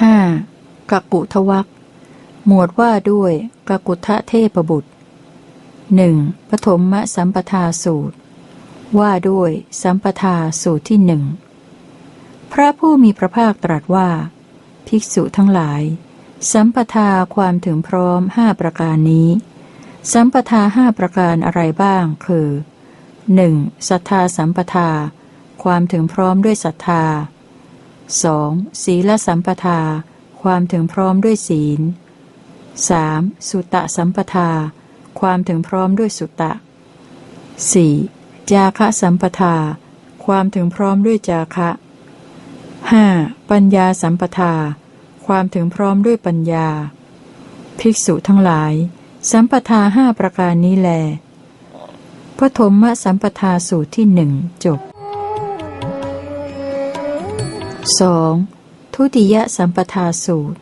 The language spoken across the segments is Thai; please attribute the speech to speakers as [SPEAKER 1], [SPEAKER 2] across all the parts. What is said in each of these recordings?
[SPEAKER 1] ห้ากกุทวักหมวดว่าด้วยกกุทะเทพบุตรหนึ่งปฐมสัมปทาสูตร ว่าด้วยสัมปทาสูตรที่หนึ่งพระผู้มีพระภาคตรัสว่า ภิกษุทั้งหลาย สัมปทาความถึงพร้อมห้าประการนี้ สัมปทาห้าประการอะไรบ้าง คือ 1. ศรัทธาสัมปทา ความถึงพร้อมด้วยศรัทธา 2. ศีลสัมปทา ความถึงพร้อมด้วยศีล 3. สุตะสัมปทา ความถึงพร้อมด้วยสุตะ 4. จาคะสัมปทา ความถึงพร้อมด้วยจาคะ 5. ปัญญาสัมปทา ความถึงพร้อมด้วยปัญญา ภิกษุทั้งหลาย สัมปทาห้าประการนี้แล พระธมมสัมปทาสูตรที่หนึ่งจบ 2. ทุติยสัมปทาสูตร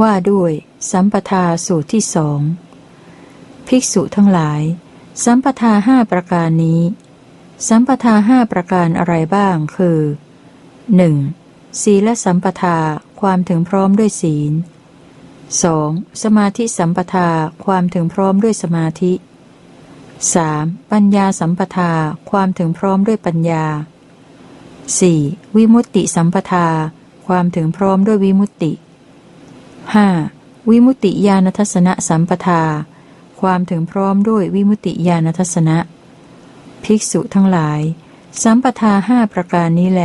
[SPEAKER 1] ว่าด้วย สัมปทาสูตรที่สองภิกษุทั้งหลาย สัมปทาห้าประการนี้ สัมปทาห้าประการอะไรบ้างคือ 1. ศีลสัมปทาความถึงพร้อมด้วยศีล 2. สมาธิสัมปทาความถึงพร้อมด้วยสมาธิ 3. ปัญญาสัมปทาความถึงพร้อมด้วยปัญญา 4. วิมุตติสัมปทา ความถึงพร้อมด้วยวิมุตติ 5. วิมุตติญาณทัศนะสัมปทา ความถึงพร้อมด้วยวิมุตติญาณทัศนะ ภิกษุทั้งหลาย สัมปทาห้าประการนี้แหล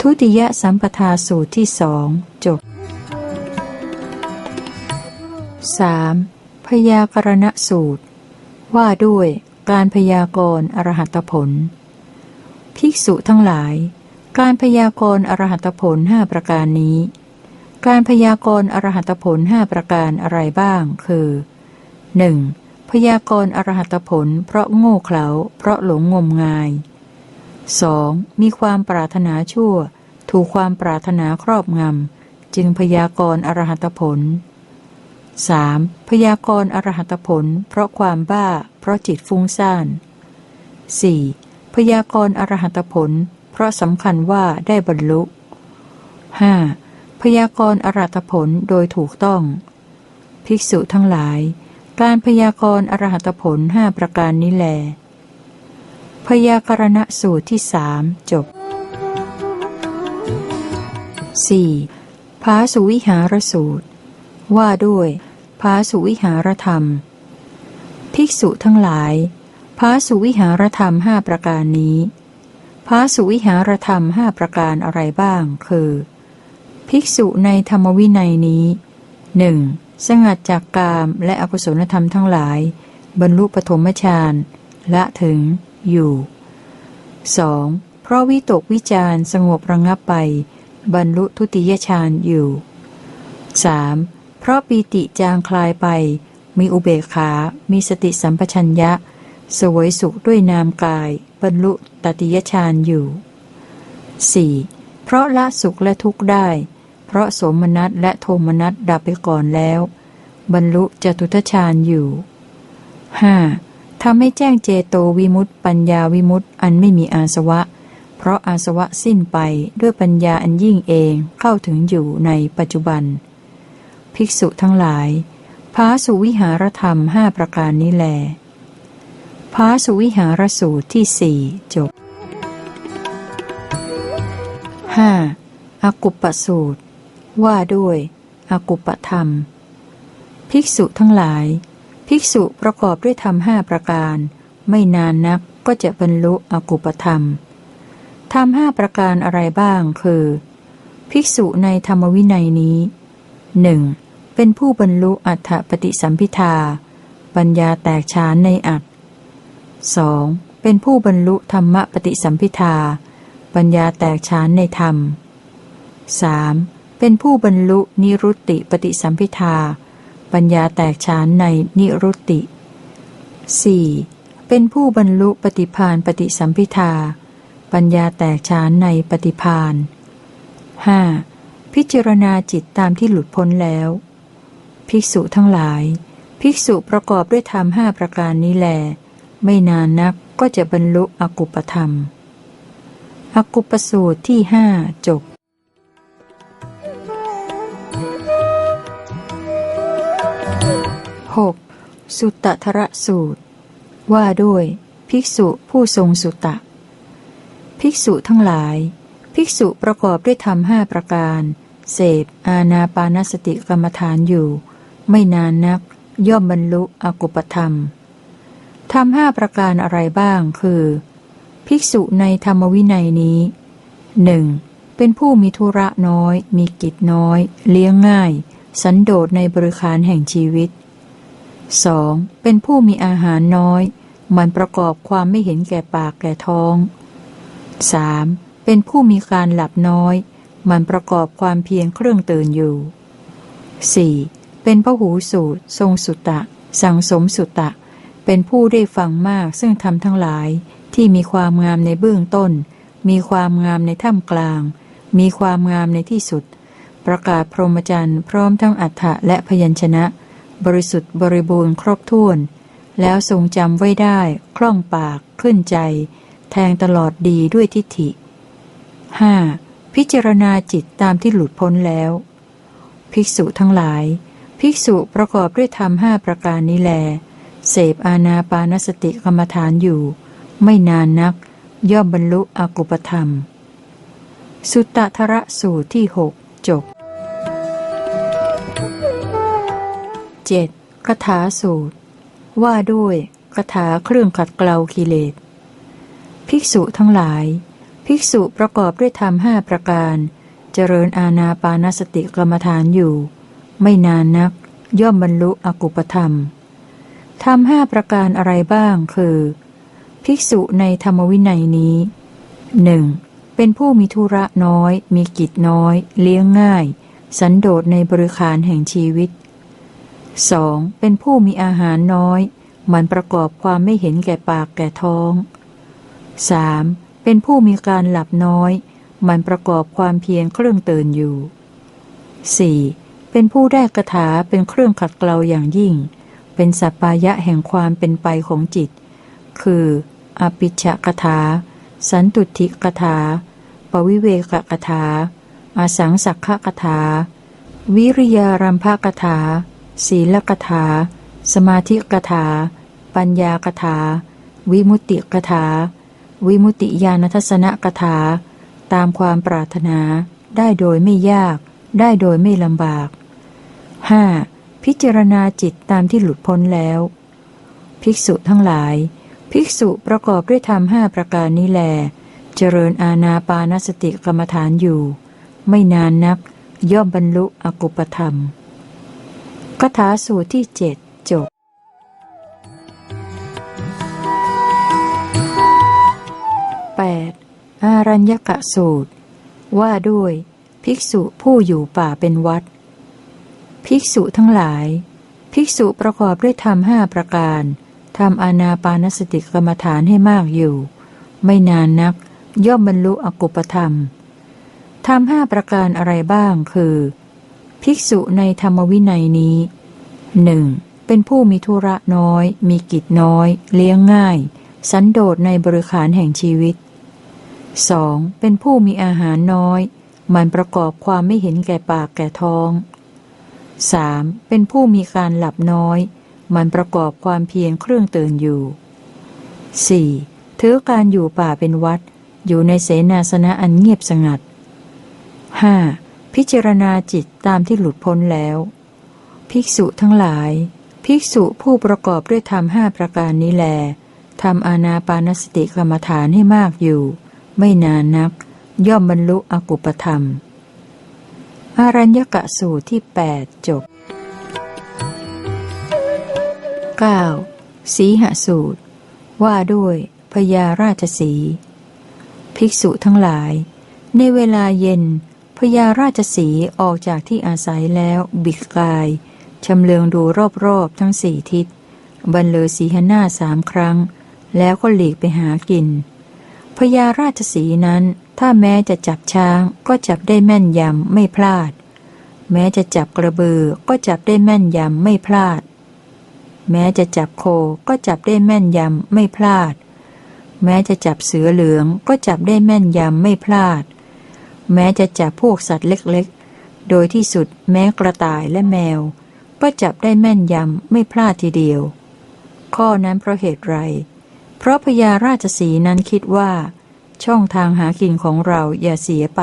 [SPEAKER 1] ทุติยสัมปทาสูตรที่สองจบ 3. พยากรณสูตร ว่าด้วยการพยากรณ์อรหัตผล ภิกษุทั้งหลาย การพยากรณ์อรหัตผลห้าประการนี้ การพยากรณ์อรหัตผลห้าประการอะไรบ้าง คือ 1. พยากรณ์อรหัตผล เพราะโง่เขลาเพราะหลงงมงาย 2. มีความปรารถนาชั่ว ถูกความปรารถนาครอบงำ จึงพยากรณ์อรหัตผล 3. พยากรณ์อรหัตผล เพราะความบ้า เพราะจิตฟุ้งซ่าน 4. พยากรณ์อรหัตผล เพราะสำคัญว่าได้บรรลุ 5. พยากรณ์อรหัตผลโดยถูกต้อง ภิกษุทั้งหลาย การพยากรณ์อรหัตผลห้าประการนี้แล พยากรณสูตรที่สามจบ 4. ภาสุวิหารสูตร ว่าด้วยภาสุวิหารธรรม ภิกษุทั้งหลาย พาสุวิหารธรรมห้าประการนี้พาสุวิหารธรรมห้าประการอะไรบ้าง คือ ภิกษุในธรรมวินัยนี้หนึ่งสงัดจากกามและอกุศลธรรมทั้งหลาย บรรลุปฐมฌานละถึง อยู่ 2. เพราะวิตกวิจารสงบระงับไป บรรลุทุติยฌานอยู่ 3. เพราะปีติจางคลายไป มีอุเบกขา มีสติสัมปชัญญะ สวยสุขด้วยนามกาย บรรลุตติยฌานอยู่ 4. เพราะละสุขและทุกข์ได้ เพราะสมนัตและโทมนัตดับไปก่อนแล้ว บรรลุจตุทฌานอยู่ 5. ทำให้แจ้งเจโตวิมุตต์ปัญญาวิมุตต์อันไม่มีอาสวะ เพราะอาสวะสิ้นไปด้วยปัญญาอันยิ่งเองเข้าถึงอยู่ในปัจจุบัน ภิกษุทั้งหลายพาสุวิหารธรรมห้าประการนี้แล พาสุวิหารสูตรที่สี่จบ 5. อากุปปสูตร ว่าด้วยอากุปธรรม ภิกษุทั้งหลาย ภิกษุประกอบด้วยธรรมห้าประการ ไม่นานนักก็จะบรรลุอกุปธรรมธรรมห้าประการอะไรบ้างคือ ภิกษุในธรรมวินัยนี้หนึ่งเป็นผู้บรรลุอัฏฐปฏิสัมพิทาปัญญาแตกฉานในอัต 2. เป็นผู้บรรลุธรรมปฏิสัมพิทา ปัญญาแตกฉานในธรรม 3. เป็นผู้บรรลุนิรุตติปฏิสัมพิทา ปัญญาแตกฉานในนิรุตติ 4. เป็นผู้บรรลุปฏิพานปฏิสัมพิทา ปัญญาแตกฉานในปฏิพาน 5. พิจารณาจิตตามที่หลุดพ้นแล้ว ภิกษุทั้งหลาย ภิกษุประกอบด้วยธรรมห้าประการนี้แล ไม่นานนักก็จะบรรลุอกุปธรรม อกุปสูตรที่ห้าจบหกสุตธระสูตร ว่าด้วย ภิกษุผู้ทรงสุตะ ภิกษุทั้งหลาย ภิกษุประกอบด้วยธรรมห้าประการ เสพอาณาปานสติกรรมฐานอยู่ ไม่นานนัก ย่อมบรรลุอกุปธรรม ทำห้าประการอะไรบ้าง คือ ภิกษุในธรรมวินัยนี้หนึ่งเป็นผู้มีธุระน้อย มีกิจน้อย เลี้ยงง่าย สันโดษในบริการแห่งชีวิต 2. เป็นผู้มีอาหารน้อย มันประกอบความไม่เห็นแก่ปากแก่ท้อง 3. เป็นผู้มีการหลับน้อย มันประกอบความเพียรเครื่องตื่นอยู่ 4. เป็นพหูสูตร ทรงสุตะสังสมสุตะ เป็นผู้ได้ฟังมากซึ่งทำทั้งหลาย ที่มีความงามในเบื้องต้น มีความงามในท่ามกลาง มีความงามในที่สุด ประกาศพรหมจรรย์พร้อมทั้งอัฏฐะและพยัญชนะ บริสุทธิ์บริบูรณ์ครบถ้วน แล้วทรงจำไว้ได้ คล่องปาก ขึ้นใจ แทงตลอดดีด้วยทิฏฐิ 5. พิจารณาจิตตามที่หลุดพ้นแล้ว ภิกษุทั้งหลาย ภิกษุประกอบด้วยธรรมห้าประการนี้แล เสพอาณาปานสติกรรมฐานอยู่ ไม่นานนัก ย่อมบรรลุอกุปธรรม สุตตะทระสูตรที่หกจบ 7. คาถาสูตร ว่าด้วยคาถาเครื่องขัดเกลากิเลส ภิกษุทั้งหลาย ภิกษุประกอบด้วยธรรมห้าประการ เจริญอาณาปานสติกรรมฐานอยู่ ไม่นานนัก ย่อมบรรลุอกุปธรรม ธรรมห้าประการอะไรบ้างคือ ภิกษุในธรรมวินัยนี้หนึ่งเป็นผู้มีธุระน้อย มีกิจน้อย เลี้ยงง่าย สันโดษในบริขารแห่งชีวิต 2. เป็นผู้มีอาหารน้อย มันประกอบความไม่เห็นแก่ปากแก่ท้อง 3. เป็นผู้มีการหลับน้อย มันประกอบความเพียรเครื่องเตื่นอยู่ 4. เป็นผู้ได้กระถาเป็นเครื่องขัดเกลาอย่างยิ่ง เป็นสัปปายะแห่งความเป็นไปของจิต คือ อปิชกถา สันตุทิกถา ปวิเวกกถา อาสังสักขกถา วิริยารัมภกถา ศีลกถา สมาธิกถา ปัญญากถา วิมุติกถา วิมุตติญาณทัศนกถา ตามความปรารถนา ได้โดยไม่ยาก ได้โดยไม่ลำบาก 5. พิจารณาจิตตามที่หลุดพ้นแล้ว ภิกษุทั้งหลาย ภิกษุประกอบด้วยธรรมห้าประการนี้แล เจริญอาณาปานสติกรรมฐานอยู่ ไม่นานนัก ย่อมบรรลุอกุปธรรมคาถาสูตรที่เจ็ดจบ 8. อารัญญกะสูตร ว่าด้วย ภิกษุผู้อยู่ป่าเป็นวัด ภิกษุทั้งหลาย ภิกษุประกอบด้วยธรรมห้าประการทำอานาปานสติกรรมฐานให้มากอยู่ ไม่นานนัก ย่อมบรรลุอกุปธรรมทำห้าประการอะไรบ้างคือ ภิกษุในธรรมวินัยนี้หนึ่งเป็นผู้มีธุระน้อย มีกิจน้อย เลี้ยงง่าย สันโดษในบริขารแห่งชีวิต 2. เป็นผู้มีอาหารน้อย มันประกอบความไม่เห็นแก่ปากแก่ท้อง 3. เป็นผู้มีการหลับน้อย มันประกอบความเพียรเครื่องตื่นอยู่ 4. ถือการอยู่ป่าเป็นวัด อยู่ในเสนาสนะอันเงียบสงัด 5. พิจารณาจิตตามที่หลุดพ้นแล้ว ภิกษุทั้งหลาย ภิกษุผู้ประกอบด้วยธรรมห้าประการนี้แลทำอาณาปานสติกรรมฐานให้มากอยู่ ไม่นานนัก ย่อมบรรลุอกุปธรรม อารัญญกะสูตรที่ 8 จบ 9. สีหสูตร ว่าด้วยพญาราชสี ภิกษุทั้งหลาย ในเวลาเย็นพญาราชสีออกจากที่อาศัยแล้วบิกกาย ชำเลืองดูรอบๆทั้งสี่ทิศ บรรเลอสีหน้าสามครั้ง แล้วก็หลีกไปหากินพญาราชสีนั้น ถ้าแม้จะจับช้างก็จับได้แม่นยำไม่พลาด แม้จะจับกระบือก็จับได้แม่นยำไม่พลาด แม้จะจับโคก็จับได้แม่นยำไม่พลาด แม้จะจับเสือเหลืองก็จับได้แม่นยำไม่พลาด แม้จะจับพวกสัตว์เล็กๆ โดยที่สุดแม้กระต่ายและแมว ก็จับได้แม่นยำไม่พลาดทีเดียว ข้อนั้นเพราะเหตุไร เพราะพญาราชสีนั้นคิดว่า ช่องทางหากินของเราอย่าเสียไป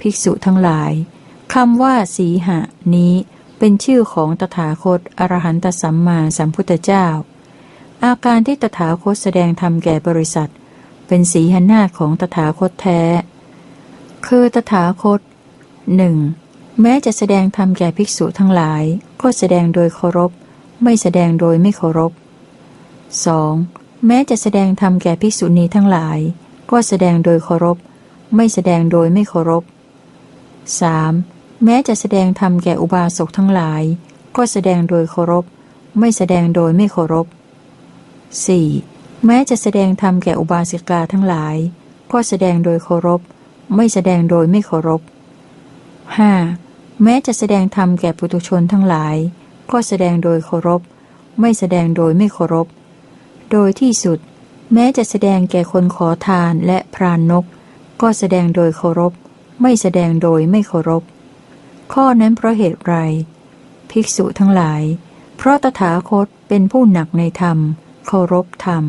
[SPEAKER 1] ภิกษุทั้งหลายคำว่าสีหะนี้เป็นชื่อของตถาคตอรหันตสัมมาสัมพุทธเจ้า อาการที่ตถาคตแสดงธรรมแก่บริษัท เป็นสีหนาของตถาคตแท้ คือตถาคตหนึ่งแม้จะแสดงธรรมแก่ภิกษุทั้งหลาย ก็แสดงโดยเคารพ ไม่แสดงโดยไม่เคารพ 2. แม้จะแสดงธรรมแก่ภิกษุณีทั้งหลาย ก็แสดงโดยเคารพ ไม่แสดงโดยไม่เคารพ 3. แม้จะแสดงธรรมแก่อุบาสกทั้งหลาย ก็แสดงโดยเคารพ ไม่แสดงโดยไม่เคารพ 4. แม้จะแสดงธรรมแก่อุบาสิกาทั้งหลาย ก็แสดงโดยเคารพ ไม่แสดงโดยไม่เคารพ 5. แม้จะแสดงธรรมแก่ปุถุชนทั้งหลาย ก็แสดงโดยเคารพ ไม่แสดงโดยไม่เคารพ โดยที่สุด แม้จะแสดงแก่คนขอทานและพรานนก ก็แสดงโดยเคารพ ไม่แสดงโดยไม่เคารพ ข้อนั้นเพราะเหตุไร ภิกษุทั้งหลาย เพราะตถาคตเป็นผู้หนักในธรรม เคารพธรรม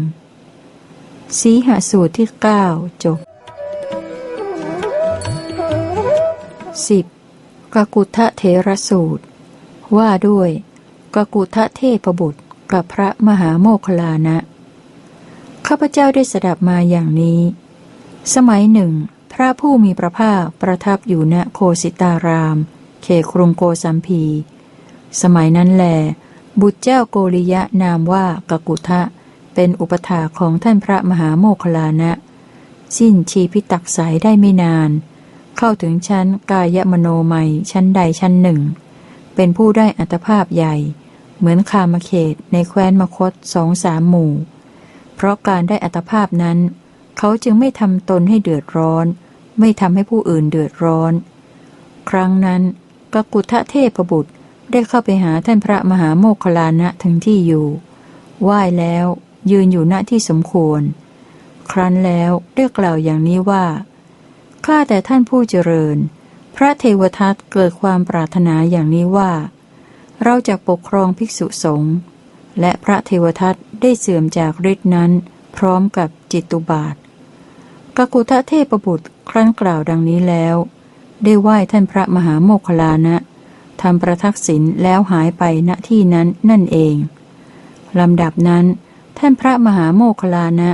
[SPEAKER 1] สีหสูตรที่เก้าจบ 10. กกุทะเทระสูตร ว่าด้วย กกุทะเทพบุตรกับพระมหาโมคลานะ ข้าพเจ้าได้สดับมาอย่างนี้ สมัยหนึ่ง พระผู้มีพระภาคประทับอยู่ณโคสิตาราม เขครุงโกสัมพี สมัยนั้นแหลบุตรเจ้าโกริยะนามว่ากกุทะ เป็นอุปถาของท่านพระมหาโมคลานะ สิ้นชีพิตักสายได้ไม่นาน เข้าถึงชั้นกายมโนมัยชั้นใดชั้นหนึ่ง เป็นผู้ได้อัตภาพใหญ่ เหมือนคามเขตในแคว้นมคตสองสามหมู่ เพราะการได้อัตภาพนั้น เขาจึงไม่ทำตนให้เดือดร้อน ไม่ทำให้ผู้อื่นเดือดร้อน ครั้งนั้นกกุทะเทพบุตรได้เข้าไปหาท่านพระมหาโมคคลานะถึงที่อยู่ไหว้แล้วยืนอยู่ณที่สมควร ครั้นแล้วได้กล่าวอย่างนี้ว่า ข้าแต่ท่านผู้เจริญ พระเทวทัตเกิดความปรารถนาอย่างนี้ว่า เราจะปกครองภิกษุสงฆ์ และพระเทวทัตได้เสื่อมจากฤทธินั้น พร้อมกับจิตุบาทกกุทะเทพบุตรครั้นกล่าวดังนี้แล้ว ได้ไหว้ท่านพระมหาโมคลานะทำประทักษิณแล้วหายไปณที่นั้นนั่นเองลำดับนั้น ท่านพระมหาโมคลานะ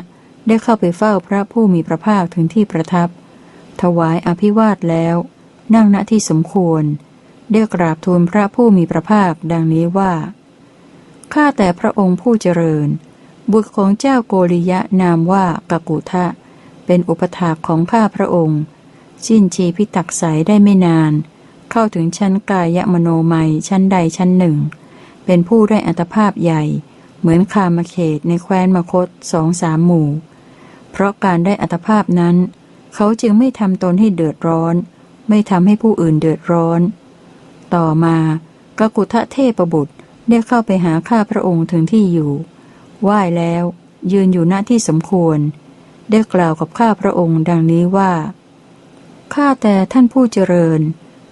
[SPEAKER 1] ได้เข้าไปเฝ้าพระผู้มีพระภาคถึงที่ประทับ ถวายอภิวาทแล้ว นั่งณที่สมควร ได้กราบทูลพระผู้มีพระภาคดังนี้ว่า ข้าแต่พระองค์ผู้เจริญ บุตรของเจ้าโกริยะนามว่ากกุทะ เป็นอุปถาของข้าพระองค์ สิ้นชีพิตักใสได้ไม่นาน เข้าถึงชั้นกายมโนมัยชั้นใดชั้นหนึ่ง เป็นผู้ได้อัตภาพใหญ่ เหมือนคามเขตในแคว้นมคตสองสามหมู่ เพราะการได้อัตภาพนั้น เขาจึงไม่ทำตนให้เดือดร้อน ไม่ทำให้ผู้อื่นเดือดร้อน ต่อมากกุทะเทพบุตร ได้เข้าไปหาข้าพระองค์ถึงที่อยู่ ไหว้แล้ว ยืนอยู่หน้าที่สมควร ได้กล่าวกับข้าพระองค์ดังนี้ว่า ข้าแต่ท่านผู้เจริญ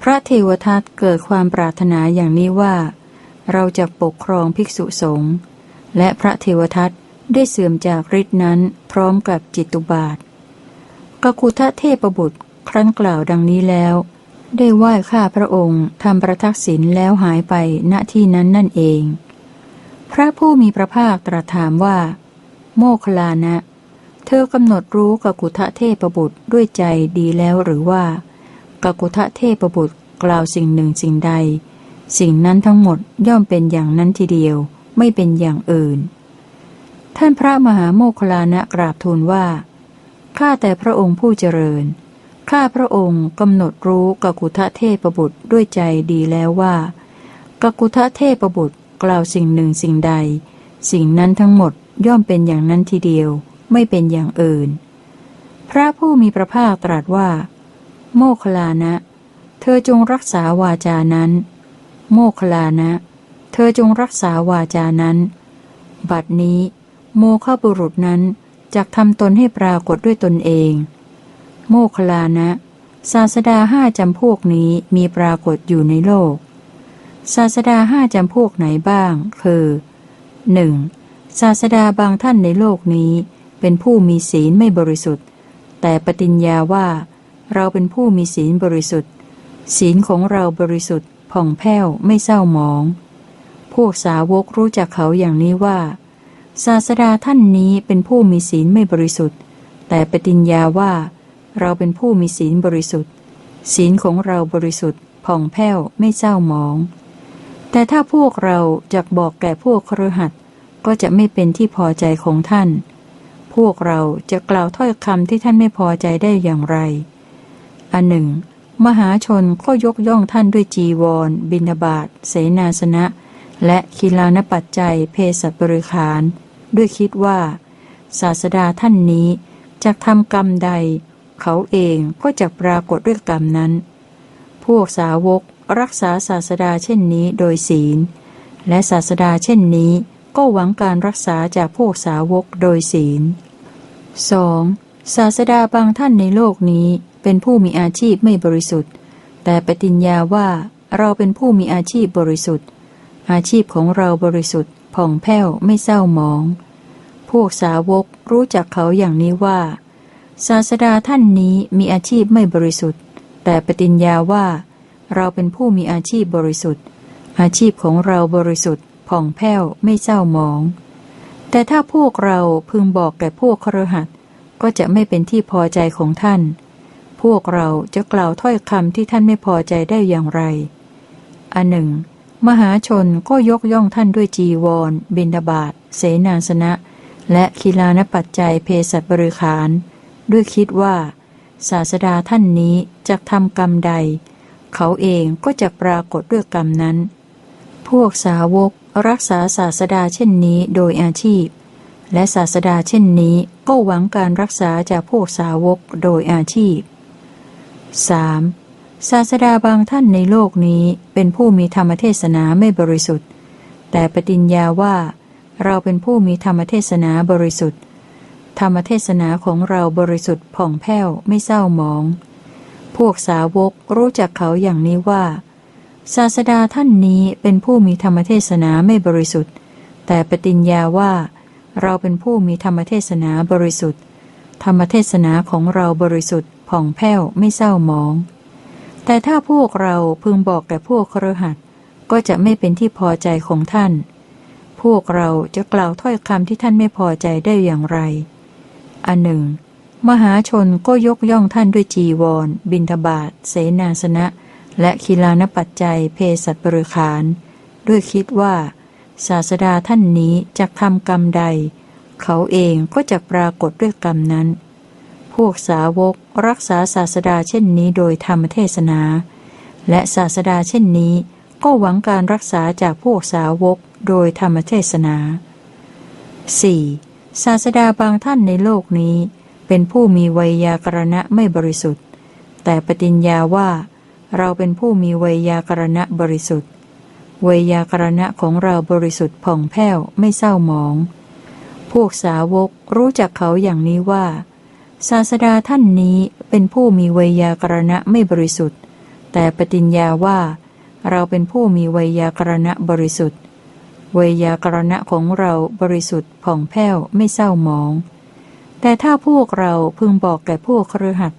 [SPEAKER 1] พระเทวทัตเกิดความปรารถนาอย่างนี้ว่า เราจะปกครองภิกษุสงฆ์และพระเทวทัตได้เสื่อมจากฤทธินั้นพร้อมกับจิตตุบาทกกุทะเทพบุตรครั้นกล่าวดังนี้แล้ว ได้ไหว้ข้าพระองค์ทำประทักษิณแล้วหายไปณที่นั้นนั่นเอง พระผู้มีพระภาคตรัสถามว่า โมคลานะ เธอกำหนดรู้กกุทะเทพบุตรด้วยใจดีแล้วหรือว่ากกุทะเทพบุตรกล่าวสิ่งหนึ่งสิ่งใด สิ่งนั้นทั้งหมดย่อมเป็นอย่างนั้นทีเดียว ไม่เป็นอย่างอื่น ท่านพระมหาโมคลานะกราบทูลว่าข้าแต่พระองค์ผู้เจริญ ข้าพระองค์กำหนดรู้กกุทะเทพบุตรด้วยใจดีแล้วว่ากกุทะเทพบุตรกล่าวสิ่งหนึ่งสิ่งใด สิ่งนั้นทั้งหมดย่อมเป็นอย่างนั้นทีเดียว ไม่เป็นอย่างอื่น พระผู้มีพระภาคตรัสว่า โมคลานะ เธอจงรักษาวาจานั้น โมคลานะ เธอจงรักษาวาจานั้น บัดนี้ โมฆะบุรุษนั้นจักทำตนให้ปรากฏด้วยตนเอง โมคลานะ ศาสดาห้าจำพวกนี้มีปรากฏอยู่ในโลก ศาสดาห้าจำพวกไหนบ้าง คือ 1. ศาสดาบางท่านในโลกนี้ เป็นผู้มีศีลไม่บริสุทธิ์ แต่ปฏิญญาว่า เราเป็นผู้มีศีลบริสุทธิ์ ศีลของเราบริสุทธิ์ผ่องแผ้วไม่เศร้าหมอง พวกสาวกรู้จักเขาอย่างนี้ว่า ศาสดาท่านนี้เป็นผู้มีศีลไม่บริสุทธิ์ แต่ปฏิญญาว่า เราเป็นผู้มีศีลบริสุทธิ์ ศีลของเราบริสุทธิ์ผ่องแผ้วไม่เศร้าหมอง แต่ถ้าพวกเราจะบอกแก่พวกครหัดก็จะไม่เป็นที่พอใจของท่าน พวกเราจะกล่าวถ้อยคำที่ท่านไม่พอใจได้อย่างไร อันหนึ่ง มหาชนก็ยกย่องท่านด้วยจีวร บินาบาตเสนาสนะ และคิลานปัจจัยเพศบริขาร ด้วยคิดว่า ศาสดาท่านนี้จะทำกรรมใด เขาเองก็จะปรากฏด้วยกรรมนั้น พวกสาวกรักษาศาสดาเช่นนี้โดยศีล และศาสดาเช่นนี้ก็หวังการรักษาจากพวกสาวกโดยศีล 2. ศาสดาบางท่านในโลกนี้เป็นผู้มีอาชีพไม่บริสุทธิ์ แต่ปฏิญญาว่าเราเป็นผู้มีอาชีพบริสุทธิ์ อาชีพของเราบริสุทธิ์ผ่องแผ้วไม่เศร้าหมอง พวกสาวกรู้จักเขาอย่างนี้ว่า ศาสดาท่านนี้มีอาชีพไม่บริสุทธิ์ แต่ปฏิญญาว่า เราเป็นผู้มีอาชีพบริสุทธิ์ อาชีพของเราบริสุทธิ์ผ่องแผ้วไม่เศร้าหมอง แต่ถ้าพวกเราพึงบอกแก่พวกครหัสก็จะไม่เป็นที่พอใจของท่าน พวกเราจะกล่าวถ้อยคำที่ท่านไม่พอใจได้อย่างไร อันหนึ่ง มหาชนก็ยกย่องท่านด้วยจีวร บินดาบาตเสนาสนะ และคีลานปัจจัยเพศบริขาร ด้วยคิดว่า ศาสดาท่านนี้จะทำกรรมใด เขาเองก็จะปรากฏด้วยกรรมนั้น พวกสาวกรักษาศาสดาเช่นนี้โดยอาชีพ และศาสดาเช่นนี้ก็หวังการรักษาจากพวกสาวกโดยอาชีพ 3. ศาสดาบางท่านในโลกนี้เป็นผู้มีธรรมเทศนาไม่บริสุทธิ์ แต่ปฏิญญาว่าเราเป็นผู้มีธรรมเทศนาบริสุทธิ์ ธรรมเทศนาของเราบริสุทธิ์ผ่องแผ้วไม่เศร้าหมอง พวกสาวกรู้จักเขาอย่างนี้ว่า ศาสดาท่านนี้เป็นผู้มีธรรมเทศนาไม่บริสุทธิ์ แต่ปฏิญญาว่า เราเป็นผู้มีธรรมเทศนาบริสุทธิ์ ธรรมเทศนาของเราบริสุทธิ์ผ่องแผ้วไม่เศร้าหมอง แต่ถ้าพวกเราพึงบอกแก่พวกครหัสก็จะไม่เป็นที่พอใจของท่าน พวกเราจะกล่าวถ้อยคำที่ท่านไม่พอใจได้อย่างไร อันหนึ่ง มหาชนก็ยกย่องท่านด้วยจีวร บินทบาทเสนาสนะ และคิลานปัจจัย เพศัตบริขาร ด้วยคิดว่า ศาสดาท่านนี้จะทำกรรมใด เขาเองก็จะปรากฏด้วยกรรมนั้น พวกสาวกรักษาศาสดาเช่นนี้โดยธรรมเทศนา และศาสดาเช่นนี้ก็หวังการรักษาจากพวกสาวกโดยธรรมเทศนา 4. ศาสดาบางท่านในโลกนี้ เป็นผู้มีไวยากรณะไม่บริสุทธิ์ แต่ปฏิญญาว่า เราเป็นผู้มีไวยากรณะบริสุทธิ์ไวยากรณะของเราบริสุทธิ์ผ่องแผ้วไม่เศร้าหมอง พวกสาวกรู้จักเขาอย่างนี้ว่า ศาสดาท่านนี้เป็นผู้มีไวยากรณะไม่บริสุทธิ์ แต่ปฏิญญาว่า เราเป็นผู้มีไวยากรณะบริสุทธิ์ ไวยากรณะของเราบริสุทธิ์ผ่องแผ้วไม่เศร้าหมอง แต่ถ้าพวกเราพึงบอกแก่พวกครือหัด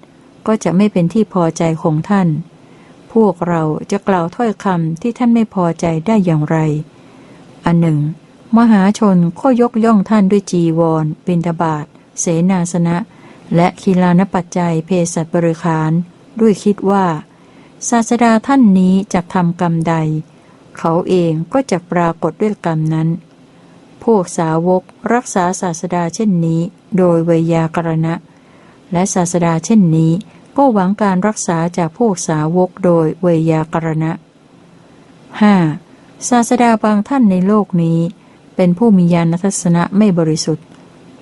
[SPEAKER 1] ก็จะไม่เป็นที่พอใจของท่าน พวกเราจะกล่าวถ้อยคำที่ท่านไม่พอใจได้อย่างไร อันหนึ่ง มหาชนก็ยกย่องท่านด้วยจีวร บินทบาทเสนาสนะ และคีลานปัจจัยเพศสัตบริขาร ด้วยคิดว่า ศาสดาท่านนี้จะทำกรรมใด เขาเองก็จะปรากฏด้วยกรรมนั้น พวกสาวกรักษาศาสดาเช่นนี้ โดยเวยากรณะ และศาสดาเช่นนี้ก็หวังการรักษาจากพวกสาวกโดยเวยากรณะ 5. ศาสดาบางท่านในโลกนี้ เป็นผู้มีญาณทัศนะไม่บริสุทธิ์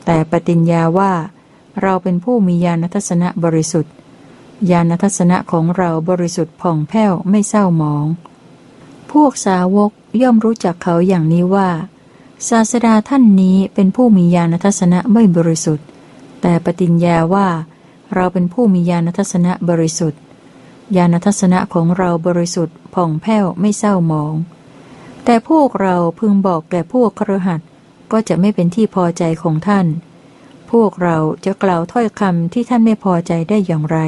[SPEAKER 1] แต่ปฏิญญาว่า เราเป็นผู้มีญาณทัศนะบริสุทธิ์ญาณทัศนะของเราบริสุทธิ์ผ่องแผ้วไม่เศร้าหมอง พวกสาวกย่อมรู้จักเขาอย่างนี้ว่า ศาสดาท่านนี้เป็นผู้มีญาณทัศนะไม่บริสุทธิ์ แต่ปฏิญญาว่า เราเป็นผู้มีญาณทัศนะบริสุทธิ์ญาณทัศนะของเราบริสุทธิ์ผ่องแผ้วไม่เศร้าหมอง แต่พวกเราพึงบอกแก่พวกครหัสก็จะไม่เป็นที่พอใจของท่าน พวกเราจะกล่าวถ้อยคำที่ท่านไม่พอใจได้อย่างไร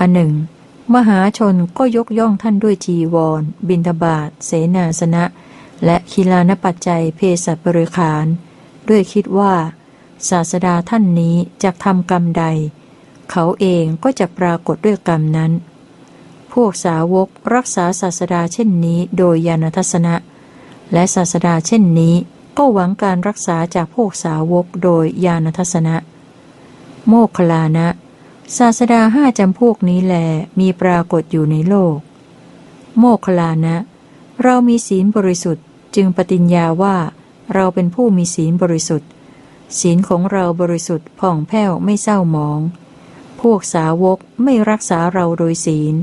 [SPEAKER 1] อันหนึ่ง มหาชนก็ยกย่องท่านด้วยจีวร บินทบาทเสนาสนะ และคิลานปัจจัยเพศบริขาร ด้วยคิดว่า ศาสดาท่านนี้จะทำกรรมใด เขาเองก็จะปรากฏด้วยกรรมนั้น พวกสาวกรักษาศาสดาเช่นนี้โดยยานทัศนะ และศาสดาเช่นนี้ก็หวังการรักษาจากพวกสาวกโดยยานทัศนะ โมคลานะ ศาสดาห้าจำพวกนี้แลมีปรากฏอยู่ในโลก โมคคลานะ เรามีศีลบริสุทธิ์ จึงปฏิญญาว่าเราเป็นผู้มีศีลบริสุทธิ์ ศีลของเราบริสุทธิ์ผ่องแผ้วไม่เศร้าหมอง พวกสาวกไม่รักษาเราโดยศีล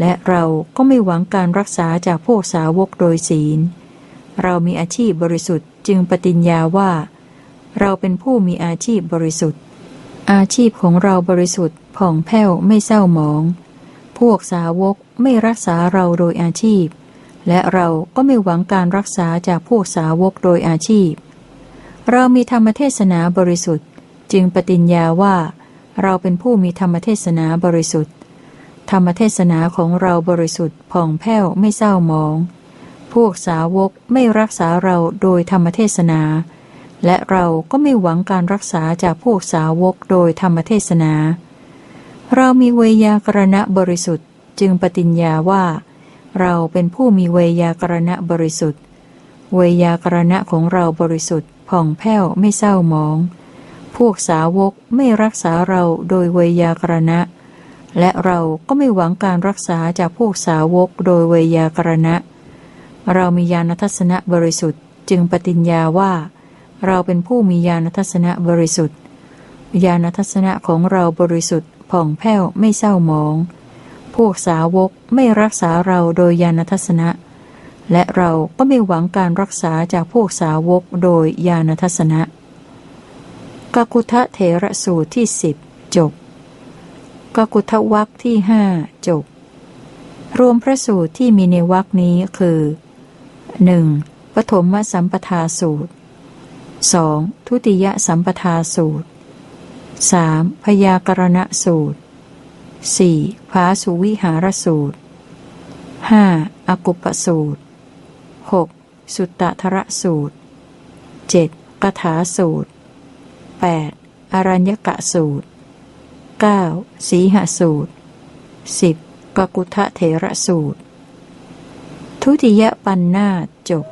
[SPEAKER 1] และเราก็ไม่หวังการรักษาจากพวกสาวกโดยศีล เรามีอาชีพบริสุทธิ์จึงปฏิญญาว่า เราเป็นผู้มีอาชีพบริสุทธิ์ อาชีพของเราบริสุทธิ์ผ่องแผ้วไม่เศร้าหมอง พวกสาวกไม่รักษาเราโดยอาชีพ และเราก็ไม่หวังการรักษาจากพวกสาวกโดยอาชีพ เรามีธรรมเทศนาบริสุทธิ์ จึงปฏิญญาว่า เราเป็นผู้มีธรรมเทศนาบริสุทธิ์ ธรรมเทศนาของเราบริสุทธิ์ผ่องแผ้วไม่เศร้าหมอง พวกสาวกไม่รักษาเราโดยธรรมเทศนา และเราก็ไม่หวังการรักษาจากพวกสาวกโดยธรรมเทศนา เรามีเวยากรณะบริสุทธิ์ จึงปฏิญญาว่า เราเป็นผู้มีเวยากรณะบริสุทธิ์ เวยากรณะของเราบริสุทธิ์ผ่องแผ้วไม่เศร้าหมอง พวกสาวกไม่รักษาเราโดยเวยากรณะ และเราก็ไม่หวังการรักษาจากพวกสาวกโดยเวยากรณะ เรามีญาณทัศนะบริสุทธิ์จึงปฏิญญาว่า เราเป็นผู้มีญาณทัศนะบริสุทธิ์ ญาณทัศนะของเราบริสุทธิ์ผ่องแผ้วไม่เศร้าหมอง พวกสาวกไม่รักษาเราโดยญาณทัศนะ และเราก็ไม่หวังการรักษาจากพวกสาวกโดยญาณทัศนะกกุทะเถระสูตรที่สิบจบกกุทวักที่ห้าจบ รวมพระสูตรที่มีในวักนี้คือหนึ่งปฐมสัมปทาสูตร 2. ทุติยสัมปทาสูตร 3. พยากรณสูตร 4. ภาสุวิหารสูตร 5. อกุปสูตร 6. สุตตะทระสูตร 7. กถาสูตร 8. อรัญญกะสูตร 9. สีหสูตร 10. กกุทะเถระสูตร ทุติยปันนาจบ